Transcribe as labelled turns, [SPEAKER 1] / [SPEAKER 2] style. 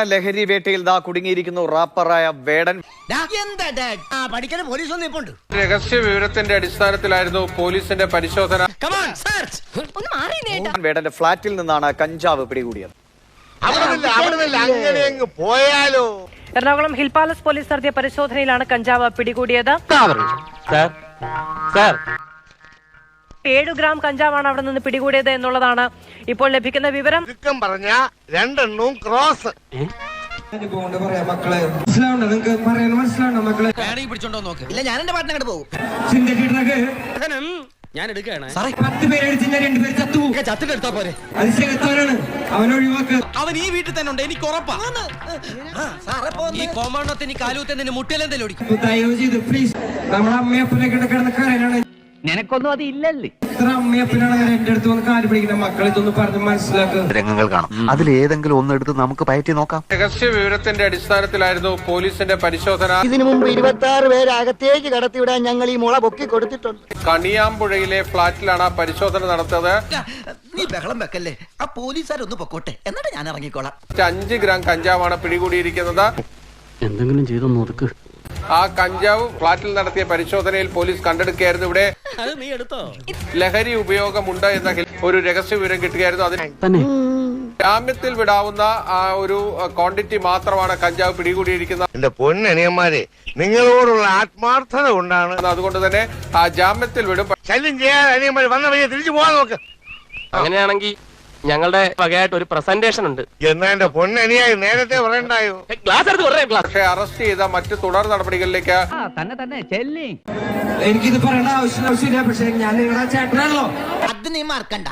[SPEAKER 1] ലഹരി വേട്ടയിൽ ദാ കുടുങ്ങിയിരിക്കുന്നു റാപ്പറായ വേടൻ.
[SPEAKER 2] പോലീസ് ഒന്നും
[SPEAKER 3] രഹസ്യ വിവരത്തിന്റെ അടിസ്ഥാനത്തിലായിരുന്നു പോലീസിന്റെ പരിശോധന.
[SPEAKER 1] വേടന്റെ ഫ്ളാറ്റിൽ നിന്നാണ് കഞ്ചാവ് പിടികൂടിയത്.
[SPEAKER 4] പോയാലോ?
[SPEAKER 5] എറണാകുളം ഹിൽ പാലസ് പോലീസ് നടത്തിയ പരിശോധനയിലാണ് കഞ്ചാവ് പിടികൂടിയത്. ഏഴു ഗ്രാം കഞ്ചാവാണ് അവിടെ നിന്ന് പിടികൂടിയത് എന്നുള്ളതാണ് ഇപ്പോൾ ലഭിക്കുന്ന വിവരം.
[SPEAKER 4] ചുരുക്കം പറഞ്ഞ രണ്ടെണ്ണവും ക്രോസ്.
[SPEAKER 6] മക്കളെ. മനസ്സിലാവണ്ട? നിങ്ങക്ക് പറയുന്നത് മനസ്സിലാവണ്ട മക്കളെ?
[SPEAKER 2] ഇല്ല ഞാൻ എന്റെ പാട്ടിനെ പോകും. ഞാൻ എടുക്കുകയാണ്.
[SPEAKER 6] പത്ത് രണ്ടുപേര് ചത്തു.
[SPEAKER 2] പോരെ.
[SPEAKER 6] അവനൊഴിവാക്ക്
[SPEAKER 7] അവൻ ഈ വീട്ടിൽ തന്നെ ഉണ്ട് എനിക്ക് ഉറപ്പാ. ഈ കോമാണ്ടത്തിന് എനിക്ക് മുട്ടിലെന്തെങ്കിലും
[SPEAKER 6] നമ്മുടെ കാരനാണ്
[SPEAKER 2] നിനക്കൊന്നും അത് ഇല്ലല്ലേ?
[SPEAKER 6] ഇത്ര അമ്മയപ്പനാണ് എന്റെ അടുത്ത് വന്ന് പിടിക്കുന്ന മക്കളെ ഇതൊന്ന് പറഞ്ഞ് മനസ്സിലാക്കുക
[SPEAKER 8] രംഗങ്ങൾ കാണാം. അതിൽ ഏതെങ്കിലും ഒന്ന് എടുത്ത് നമുക്ക് പയറ്റി നോക്കാം.
[SPEAKER 3] രഹസ്യ വിവരത്തിന്റെ അടിസ്ഥാനത്തിലായിരുന്നു പോലീസിന്റെ പരിശോധന.
[SPEAKER 2] ഇതിനു മുമ്പ് ഇരുപത്തി ആറ് പേര് അകത്തേക്ക് കടത്തിവിടാൻ ഞങ്ങൾ ഈ മുള പൊക്കി കൊടുത്തിട്ടുണ്ട്.
[SPEAKER 3] കണിയാമ്പുഴയിലെ ഫ്ളാറ്റിലാണ് പരിശോധന നടത്തിയത്
[SPEAKER 2] നീ ബഹളം വെക്കല്ലേ? ആ പോലീസുകാരൊന്ന് പൊക്കോട്ടെ. എന്നിട്ട് ഞാൻ ഇറങ്ങിക്കോളാം.
[SPEAKER 3] അഞ്ച് ഗ്രാം കഞ്ചാവാണ് പിടികൂടിയിരിക്കുന്നത്.
[SPEAKER 7] എന്തെങ്കിലും ചെയ്തൊന്ന് ഒതുക്ക്.
[SPEAKER 3] ആ കഞ്ചാവ് ഫ്ളാറ്റിൽ നടത്തിയ പരിശോധനയിൽ പോലീസ് കണ്ടെടുക്കുകയായിരുന്നു. ഇവിടെ
[SPEAKER 7] അത് നീ എടുത്തോ?
[SPEAKER 3] ലഹരി ഉപയോഗമുണ്ട് എന്ന ഒരു രഹസ്യ വിവരം കിട്ടുകയായിരുന്നു. അതിന് ജാമ്യത്തിൽ വിടാവുന്ന ആ ഒരു ക്വാണ്ടിറ്റി മാത്രമാണ് കഞ്ചാവ് പിടികൂടിയിരിക്കുന്നത്.
[SPEAKER 4] എന്റെ പൊന്നനിയന്മാരെ നിങ്ങളോടുള്ള ആത്മാർത്ഥത കൊണ്ടാണ്.
[SPEAKER 3] അതുകൊണ്ട് തന്നെ ആ ജാമ്യത്തിൽ വിടും.
[SPEAKER 4] ശല്യം ചെയ്യാൻ അനിയന്മാർ വന്ന വഴിയെ തിരിച്ചു പോകാൻ നോക്ക്.
[SPEAKER 7] അങ്ങനെയാണെങ്കിൽ ഞങ്ങളുടെ വകയായിട്ട് ഒരു പ്രസന്റേഷൻ ഉണ്ട്.
[SPEAKER 4] എന്നാ എന്റെ പൊന്നനിയായി നേരത്തെ പറയണ്ടായോ?
[SPEAKER 7] ഗ്ലാസ് എടുത്ത് കുറേ ഗ്ലാസ്
[SPEAKER 3] പക്ഷേ അറസ്റ്റ് ചെയ്ത മറ്റ് തുടർ നടപടികളിലേക്ക്
[SPEAKER 6] എനിക്കിത് പറയേണ്ട ആവശ്യം ആവശ്യമില്ല പക്ഷെ ഞാൻ നിങ്ങളുടെ ചേട്ടനാണല്ലോ.
[SPEAKER 2] അത് നീ മറക്കണ്ട.